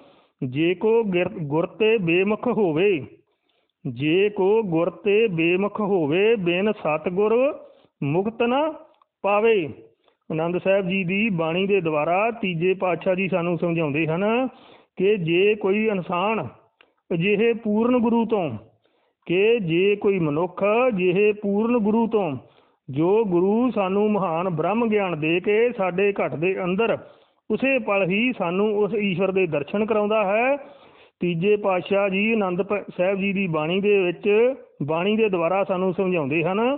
ਜੇ ਕੋ ਗਿਰ- ਗੁਰ ਤੇ ਬੇਮੁਖ ਹੋਵੇ ਜੇ ਕੋ ਗੁਰ ਤੇ ਬੇਮੁਖ ਹੋਵੇ, ਬਿਨ ਸਤਗੁਰ ਮੁਕਤ ਨਾ ਪਾਵੇ। ਆਨੰਦ ਸਾਹਿਬ ਜੀ ਦੀ ਬਾਣੀ ਦੇ ਦੁਆਰਾ ਤੀਜੇ ਪਾਤਸ਼ਾਹ ਜੀ ਸਾਨੂੰ ਸਮਝਾਉਂਦੇ ਹਨ ਕਿ ਜੇ ਕੋਈ ਇਨਸਾਨ ਅਜਿਹੇ ਪੂਰਨ ਗੁਰੂ ਤੋਂ, ਕਿ ਜੇ ਕੋਈ ਮਨੁੱਖ ਜਿਹੇ ਪੂਰਨ ਗੁਰੂ ਤੋਂ, ਜੋ ਗੁਰੂ ਸਾਨੂੰ ਮਹਾਨ ਬ੍ਰਹਮ ਗਿਆਨ ਦੇ ਕੇ ਸਾਡੇ ਘਟ ਦੇ ਅੰਦਰ ਉਸੇ ਪਲ ਹੀ ਸਾਨੂੰ ਉਸ ਈਸ਼ਵਰ ਦੇ ਦਰਸ਼ਨ ਕਰਾਉਂਦਾ ਹੈ ਤੀਜੇ ਪਾਤਸ਼ਾਹ ਜੀ ਆਨੰਦ ਸਾਹਿਬ ਜੀ ਦੀ ਬਾਣੀ ਦੇ ਵਿੱਚ, ਬਾਣੀ ਦੇ ਦੁਆਰਾ ਸਾਨੂੰ ਸਮਝਾਉਂਦੇ ਹਨ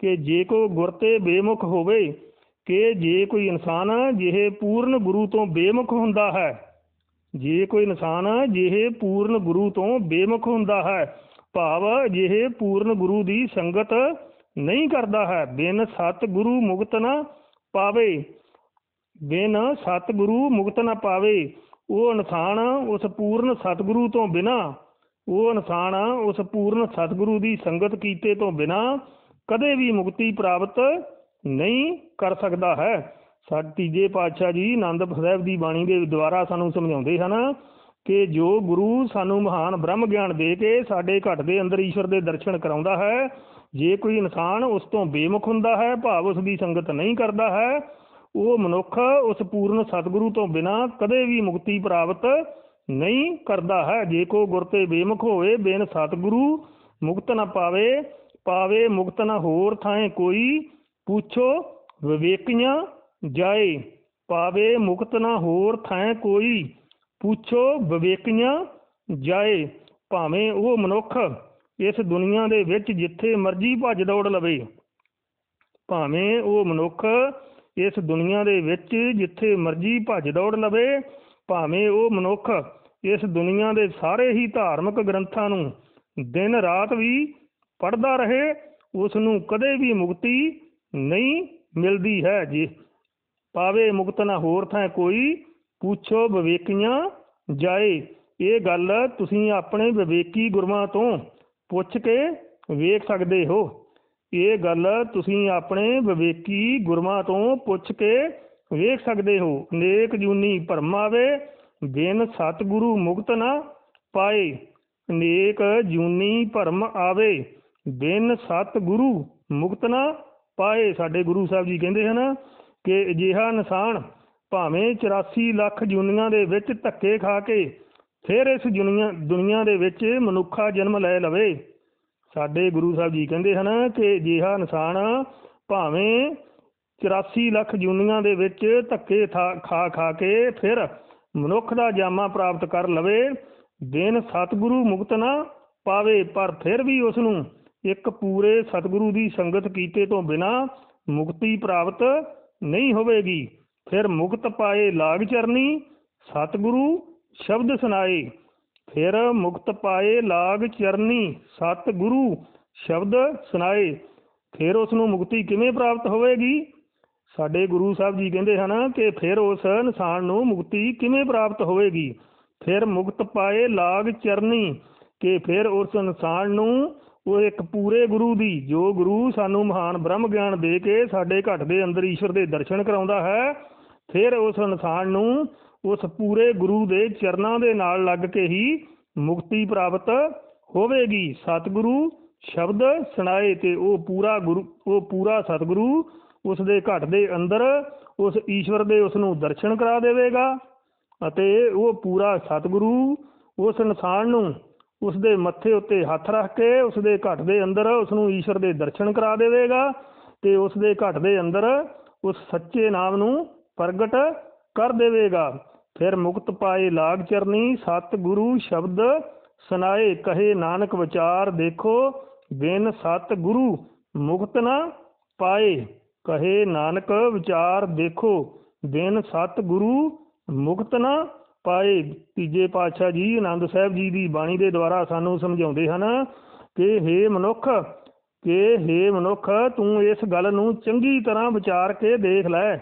ਕਿ ਜੇ ਕੋ ਗੁਰ ਤੇ ਬੇਮੁਖ ਹੋਵੇ, ਕਿ ਜੇ ਕੋਈ ਇਨਸਾਨ ਜਿਹੇ ਪੂਰਨ ਗੁਰੂ ਤੋਂ ਬੇਮੁਖ ਹੁੰਦਾ ਹੈ, ਜੇ ਕੋਈ ਇਨਸਾਨ ਜਿਹੇ ਪੂਰਨ ਗੁਰੂ ਤੋਂ ਬੇਮੁਖ ਹੁੰਦਾ ਹੈ, ਭਾਵ ਜਿਹੇ ਪੂਰਨ ਗੁਰੂ ਦੀ ਸੰਗਤ ਨਹੀਂ ਕਰਦਾ ਹੈ, ਬਿਨ ਸਤ ਗੁਰੂ ਮੁਕਤ ਨਾ ਪਾਵੇ, ਬਿਨ ਸਤਿਗੁਰੂ ਮੁਕਤ ਨਾ ਪਾਵੇ ਉਹ ਇਨਸਾਨ ਉਸ ਪੂਰਨ ਸਤਿਗੁਰੂ ਤੋਂ ਬਿਨਾ, ਉਹ ਇਨਸਾਨ ਉਸ ਪੂਰਨ ਸਤਿਗੁਰੂ ਦੀ ਸੰਗਤ ਕੀਤੇ ਤੋਂ ਬਿਨਾ ਕਦੇ ਵੀ ਮੁਕਤੀ ਪ੍ਰਾਪਤ ਨਹੀਂ ਕਰ ਸਕਦਾ ਹੈ। ਸਾਡੇ ਤੀਜੇ ਪਾਤਸ਼ਾਹ ਜੀ ਆਨੰਦ ਸਾਹਿਬ ਦੀ ਬਾਣੀ ਦੇ ਦੁਆਰਾ ਸਾਨੂੰ ਸਮਝਾਉਂਦੇ ਹਨ ਕਿ ਜੋ ਗੁਰੂ ਸਾਨੂੰ ਮਹਾਨ ਬ੍ਰਹਮ ਗਿਆਨ ਦੇ ਕੇ ਸਾਡੇ ਘਟ ਦੇ ਅੰਦਰ ਈਸ਼ਵਰ ਦੇ ਦਰਸ਼ਨ ਕਰਾਉਂਦਾ ਹੈ, ਜੇ ਕੋਈ ਇਨਸਾਨ ਉਸ ਤੋਂ ਬੇਮੁਖ ਹੁੰਦਾ ਹੈ, ਭਾਵ ਉਸ ਦੀ ਸੰਗਤ ਨਹੀਂ ਕਰਦਾ ਹੈ ਉਹ ਮਨੁੱਖ ਉਸ ਪੂਰਨ ਸਤਿਗੁਰੂ ਤੋਂ ਬਿਨਾ ਕਦੇ ਵੀ ਮੁਕਤੀ ਪ੍ਰਾਪਤ ਨਹੀਂ ਕਰਦਾ ਹੈ। ਜੇ ਕੋ ਗੁਰ ਤੇ ਬੇਮੁਖ ਹੋਵੇ, ਬਿਨ ਸਤਿਗੁਰੂ ਮੁਕਤ ਨਾ ਪਾਵੇ ਪਾਵੇ ਮੁਕਤ ਨਾ ਹੋਰ ਥਾਂ ਕੋਈ, ਪੁੱਛੋ ਵਿਵੇਕੀਆਂ ਜਾਏ, ਪਾਵੇ ਮੁਕਤ ਨਾ ਹੋਰ ਥਾਂ ਕੋਈ, ਪੁੱਛੋ ਵਿਵੇਕੀਆਂ ਜਾਏ, ਭਾਵੇਂ ਉਹ ਮਨੁੱਖ ਇਸ ਦੁਨੀਆ ਦੇ ਵਿੱਚ ਜਿੱਥੇ ਮਰਜ਼ੀ ਭੱਜ ਦੌੜ ਲਵੇ, ਭਾਵੇਂ ਉਹ ਮਨੁੱਖ ਇਸ ਦੁਨੀਆ ਦੇ ਵਿੱਚ ਜਿੱਥੇ ਮਰਜ਼ੀ ਭੱਜ ਦੌੜ ਲਵੇ, ਭਾਵੇਂ ਉਹ ਮਨੁੱਖ ਇਸ ਦੁਨੀਆ ਦੇ ਸਾਰੇ ਹੀ ਧਾਰਮਿਕ ਗ੍ਰੰਥਾਂ ਨੂੰ ਦਿਨ ਰਾਤ ਵੀ ਪੜ੍ਹਦਾ ਰਹੇ, ਉਸ ਨੂੰ ਕਦੇ ਵੀ ਮੁਕਤੀ ਨਹੀਂ ਮਿਲਦੀ ਹੈ ਜੀ। ਪਾਵੇ ਮੁਕਤ ਨਾ ਹੋਰ ਥਾਂ ਕੋਈ ਪੁੱਛੋ ਵਿਵੇਕੀਆਂ ਜਾਏ, ਇਹ ਗੱਲ ਤੁਸੀਂ ਆਪਣੇ ਵਿਵੇਕੀ ਗੁਰਮਾਂ ਤੋਂ ਪੁੱਛ ਕੇ ਵੇਖ ਸਕਦੇ ਹੋ। ਇਹ ਗੱਲ ਤੁਸੀਂ ਆਪਣੇ ਵਿਵੇਕੀ ਗੁਰਮਾਂ ਤੋਂ ਪੁੱਛ ਕੇ ਵੇਖ ਸਕਦੇ ਹੋ। ਨੇਕ ਜੂਨੀ ਭਰਮ ਆਵੇ, ਬਿਨ ਸਤਿਗੁਰੂ ਮੁਕਤ ਨਾ ਪਾਏ। ਨੇਕ ਜੂਨੀ ਭਰਮ ਆਵੇ, ਬਿਨ ਸਤਿਗੁਰੂ ਮੁਕਤ ਨਾ ਪਾਏ। ਸਾਡੇ ਗੁਰੂ ਸਾਹਿਬ ਜੀ ਕਹਿੰਦੇ ਹਨ ਕਿ ਅਜਿਹਾ ਇਨਸਾਨ ਭਾਵੇਂ 84 ਲੱਖ ਜੂਨੀਆਂ ਦੇ ਵਿੱਚ ਧੱਕੇ ਖਾ ਕੇ ਫਿਰ ਇਸ ਦੁਨੀਆ ਦੁਨੀਆ ਦੇ ਵਿੱਚ ਮਨੁੱਖਾ ਜਨਮ ਲੈ ਲਵੇ। ਸਾਡੇ ਗੁਰੂ ਸਾਹਿਬ ਜੀ ਕਹਿੰਦੇ ਹਨ ਕਿ ਅਜਿਹਾ ਇਨਸਾਨ ਭਾਵੇਂ 84 ਲੱਖ ਜੂਨੀਆਂ ਦੇ ਵਿੱਚ ਧੱਕੇ ਖਾ ਖਾ ਕੇ ਫਿਰ ਮਨੁੱਖ ਦਾ ਜਾਮਾ ਪ੍ਰਾਪਤ ਕਰ ਲਵੇ, ਦਿਨ ਸਤਿਗੁਰੂ ਮੁਕਤ ਨਾ ਪਾਵੇ, ਪਰ ਫਿਰ ਵੀ ਉਸ ਨੂੰ ਇੱਕ ਪੂਰੇ ਸਤਿਗੁਰੂ ਦੀ ਸੰਗਤ ਕੀਤੇ ਤੋਂ ਬਿਨਾ ਮੁਕਤੀ ਪ੍ਰਾਪਤ ਨਹੀਂ ਹੋਵੇਗੀ। ਫਿਰ ਮੁਕਤ ਪਾਏ ਲਾਗ ਚਰਨੀ, ਸਤਿਗੁਰੂ ਸ਼ਬਦ ਸੁਣਾਏ। ਫਿਰ ਮੁਕਤ ਪਾਏ ਲਾਗ ਚਰਨੀ, ਸਤਿਗੁਰੂ ਸ਼ਬਦ ਸੁਨਾਏ ਫਿਰ ਉਸ ਨੂੰ ਮੁਕਤੀ ਕਿਵੇਂ ਪ੍ਰਾਪਤ ਹੋਵੇਗੀ? ਸਾਡੇ ਗੁਰੂ ਸਾਹਿਬ ਜੀ ਕਹਿੰਦੇ ਹਨ ਕਿ ਫਿਰ ਉਸ ਇਨਸਾਨ ਨੂੰ ਮੁਕਤੀ ਕਿਵੇਂ ਪ੍ਰਾਪਤ ਹੋਵੇਗੀ? ਫਿਰ ਮੁਕਤ ਪਾਏ ਲਾਗ ਚਰਨੀ, ਕਿ ਫਿਰ ਉਸ ਇਨਸਾਨ ਨੂੰ ਉਹ ਇੱਕ ਪੂਰੇ ਗੁਰੂ ਦੀ, ਜੋ ਗੁਰੂ ਸਾਨੂੰ ਮਹਾਨ ਬ੍ਰਹਮ ਗਿਆਨ ਦੇ ਕੇ ਸਾਡੇ ਘਟ ਦੇ ਅੰਦਰ ਈਸ਼ਵਰ ਦੇ ਦਰਸ਼ਨ ਕਰਾਉਂਦਾ ਹੈ, ਫਿਰ ਉਸ ਇਨਸਾਨ ਨੂੰ ਉਸ ਪੂਰੇ ਗੁਰੂ ਦੇ ਚਰਨਾਂ ਦੇ ਨਾਲ ਲੱਗ ਕੇ ਹੀ ਮੁਕਤੀ ਪ੍ਰਾਪਤ ਹੋਵੇਗੀ। ਸਤਿਗੁਰੂ ਸ਼ਬਦ ਸੁਣਾਏ ਤੇ ਉਹ ਪੂਰਾ ਗੁਰੂ, ਉਹ ਪੂਰਾ ਸਤਿਗੁਰੂ ਉਸ ਦੇ ਘਟ ਦੇ ਅੰਦਰ, ਉਸ ਈਸ਼ਵਰ ਦੇ ਉਸ ਨੂੰ ਦਰਸ਼ਨ ਕਰਾ ਦੇਵੇਗਾ ਅਤੇ ਉਹ ਪੂਰਾ ਸਤਿਗੁਰੂ ਉਸ ਇਨਸਾਨ ਨੂੰ ਉਸ ਦੇ ਮੱਥੇ ਉੱਤੇ ਹੱਥ ਰੱਖ ਕੇ ਉਸ ਦੇ ਘਟ ਦੇ ਅੰਦਰ ਉਸ ਨੂੰ ਈਸ਼ਵਰ ਦੇ ਦਰਸ਼ਨ ਕਰਾ ਦੇਵੇਗਾ ਤੇ ਉਸ ਦੇ ਘਟ ਦੇ ਅੰਦਰ ਉਸ ਸੱਚੇ ਨਾਮ ਨੂੰ ਪ੍ਰਗਟ ਕਰ ਦੇਵੇਗਾ। ਫਿਰ ਮੁਕਤ ਪਾਏ ਲਾਗ ਚਰਨੀ ਸਤ ਗੁਰੂ ਸ਼ਬਦ ਸੁਨਾਏ ਕਹੇ ਨਾਨਕ ਵਿਚਾਰ ਦੇਖੋ, ਬਿਨ ਸਤ ਗੁਰੂ ਮੁਕਤ ਨਾ ਪਾਏ, ਕਹੇ ਨਾਨਕ ਵਿਚਾਰ ਦੇਖੋ, ਬਿਨ ਸਤ ਗੁਰੂ ਮੁਕਤ ਨਾ ਪਾਏ। ਤੀਜੇ ਪਾਤਸ਼ਾਹ ਜੀ ਆਨੰਦ ਸਾਹਿਬ ਜੀ ਦੀ ਬਾਣੀ ਦੇ ਦੁਆਰਾ ਸਾਨੂੰ ਸਮਝਾਉਂਦੇ ਹਨ ਕਿ हे ਮਨੁੱਖ, ਕਿ हे ਮਨੁੱਖ, ਤੂੰ ਇਸ ਗੱਲ ਨੂੰ ਚੰਗੀ ਤਰ੍ਹਾਂ ਵਿਚਾਰ ਕੇ ਦੇਖ ਲੈ।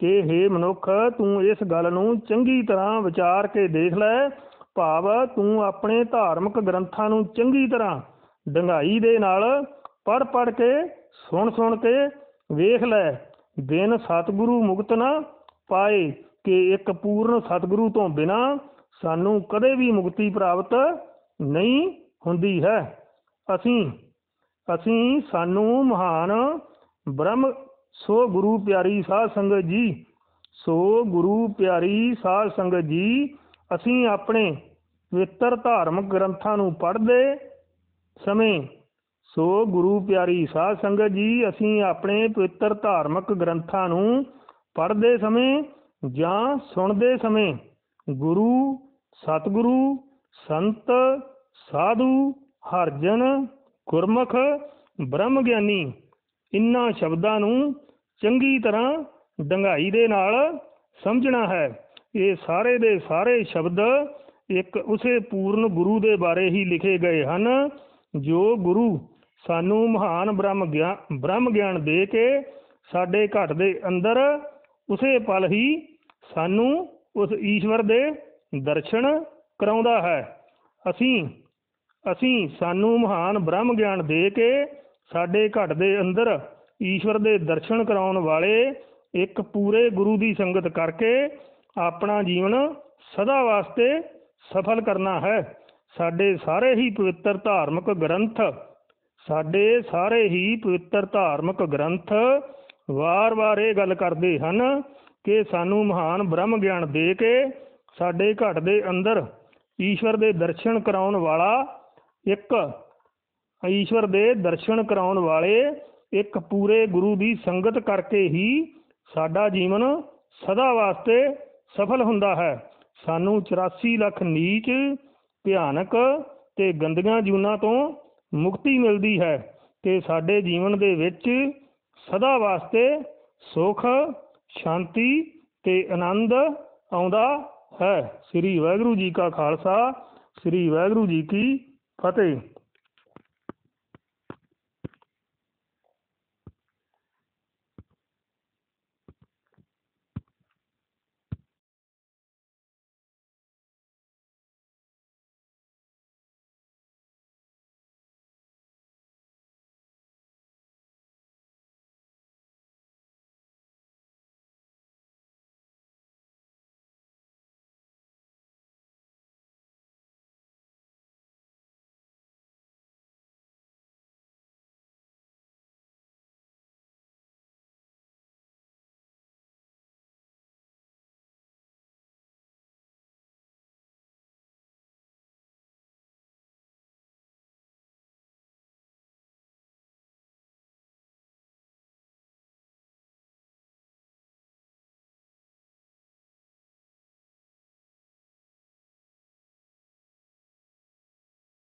ਕਿ हे ਮਨੁੱਖ, ਤੂੰ ਇਸ ਗੱਲ ਨੂੰ ਚੰਗੀ ਤਰ੍ਹਾਂ ਵਿਚਾਰ ਕੇ ਦੇਖ ਲੈ। ਭਾਵ ਤੂੰ ਆਪਣੇ ਧਾਰਮਿਕ ਗ੍ਰੰਥਾਂ ਨੂੰ ਚੰਗੀ ਤਰ੍ਹਾਂ ਡੰਗਾਈ ਦੇ ਨਾਲ ਪੜ ਪੜ ਕੇ, ਸੁਣ ਸੁਣ ਕੇ ਵੇਖ ਲੈ। ਬਿਨ ਸਤਿਗੁਰੂ ਮੁਕਤ ਨਾ ਪਾਏ ਕਿ ਇੱਕ ਪੂਰਨ ਸਤਿਗੁਰੂ ਤੋਂ ਬਿਨਾ ਸਾਨੂੰ ਕਦੇ ਵੀ ਮੁਕਤੀ ਪ੍ਰਾਪਤ ਨਹੀਂ ਹੁੰਦੀ ਹੈ। ਅਸੀਂ ਅਸੀਂ ਸਾਨੂੰ ਮਹਾਨ ਬ੍ਰਹਮ ਸੋ ਗੁਰੂ ਪਿਆਰੀ ਸਾਧ ਸੰਗਤ ਜੀ, ਸੋ ਗੁਰੂ ਪਿਆਰੀ ਸਾਧ ਸੰਗਤ ਜੀ, ਅਸੀਂ ਆਪਣੇ ਪਵਿੱਤਰ ਧਾਰਮਿਕ ਗ੍ਰੰਥਾਂ ਨੂੰ ਪੜ੍ਹਦੇ ਸਮੇਂ ਸੋ ਗੁਰੂ ਪਿਆਰੀ ਸਾਧ ਸੰਗਤ ਜੀ, ਅਸੀਂ ਆਪਣੇ ਪਵਿੱਤਰ ਧਾਰਮਿਕ ਗ੍ਰੰਥਾਂ ਨੂੰ ਪੜ੍ਹਦੇ ਸਮੇਂ ਜਾਂ ਸੁਣਦੇ ਸਮੇਂ ਗੁਰੂ, ਸਤਿਗੁਰੂ, ਸੰਤ, ਸਾਧੂ, ਹਰਜਨ, ਗੁਰਮੁਖ ਬ੍ਰਹਮ ਗਿਆਨੀ ਇਨ੍ਹਾਂ ਸ਼ਬਦਾਂ ਨੂੰ ਚੰਗੀ ਤਰ੍ਹਾਂ ਡੰਗਾਈ ਦੇ ਨਾਲ ਸਮਝਣਾ ਹੈ। ਇਹ ਸਾਰੇ ਦੇ ਸਾਰੇ ਸ਼ਬਦ ਇੱਕ ਉਸੇ ਪੂਰਨ ਗੁਰੂ ਦੇ ਬਾਰੇ ਹੀ ਲਿਖੇ ਗਏ ਹਨ, ਜੋ ਗੁਰੂ ਸਾਨੂੰ ਮਹਾਨ ਬ੍ਰਹਮ ਗਿਆਨ ਬ੍ਰਹਮ ਗਿਆਨ ਦੇ ਕੇ ਸਾਡੇ ਘਟ ਦੇ ਅੰਦਰ ਉਸੇ ਪਲ ਹੀ ਸਾਨੂੰ ਉਸ ਈਸ਼ਵਰ ਦੇ ਦਰਸ਼ਨ ਕਰਾਉਂਦਾ ਹੈ। ਅਸੀਂ ਅਸੀਂ ਸਾਨੂੰ ਮਹਾਨ ਬ੍ਰਹਮ ਗਿਆਨ ਦੇ ਕੇ ਸਾਡੇ ਘਟ ਦੇ ਅੰਦਰ ਈਸ਼ਵਰ ਦੇ ਦਰਸ਼ਨ ਕਰਾਉਣ ਵਾਲੇ ਇੱਕ ਪੂਰੇ ਗੁਰੂ ਦੀ ਸੰਗਤ ਕਰਕੇ ਆਪਣਾ ਜੀਵਨ ਸਦਾ ਵਾਸਤੇ ਸਫਲ ਕਰਨਾ ਹੈ। ਸਾਡੇ ਸਾਰੇ ਹੀ ਪਵਿੱਤਰ ਧਾਰਮਿਕ ਗ੍ਰੰਥ, ਸਾਡੇ ਸਾਰੇ ਹੀ ਪਵਿੱਤਰ ਧਾਰਮਿਕ ਗ੍ਰੰਥ ਵਾਰ-ਵਾਰ ਇਹ ਗੱਲ ਕਰਦੇ ਹਨ ਕਿ ਸਾਨੂੰ ਮਹਾਨ ਬ੍ਰਹਮ ਗਿਆਨ ਦੇ ਕੇ ਸਾਡੇ ਘਟ ਦੇ ਅੰਦਰ ਈਸ਼ਵਰ ਦੇ ਦਰਸ਼ਨ ਕਰਾਉਣ ਵਾਲਾ ਇੱਕ ਈਸ਼ਵਰ ਦੇ ਦਰਸ਼ਨ ਕਰਾਉਣ ਵਾਲੇ ਇੱਕ ਪੂਰੇ ਗੁਰੂ ਦੀ ਸੰਗਤ ਕਰਕੇ ਹੀ ਸਾਡਾ ਜੀਵਨ ਸਦਾ ਵਾਸਤੇ ਸਫਲ ਹੁੰਦਾ ਹੈ। ਸਾਨੂੰ 84 ਲੱਖ ਨੀਚ ਭਿਆਨਕ ਤੇ ਗੰਦੀਆਂ ਜੂਨਾਂ ਤੋਂ ਮੁਕਤੀ ਮਿਲਦੀ ਹੈ ਤੇ ਸਾਡੇ ਜੀਵਨ ਦੇ ਵਿੱਚ ਸਦਾ ਵਾਸਤੇ ਸੁਖ, ਸ਼ਾਂਤੀ ਤੇ ਆਨੰਦ ਆਉਂਦਾ ਹੈ। ਸ੍ਰੀ ਵਾਹਿਗੁਰੂ ਜੀ ਕਾ ਖਾਲਸਾ, ਸ੍ਰੀ ਵਾਹਿਗੁਰੂ ਜੀ ਕੀ ਫਤਿਹ।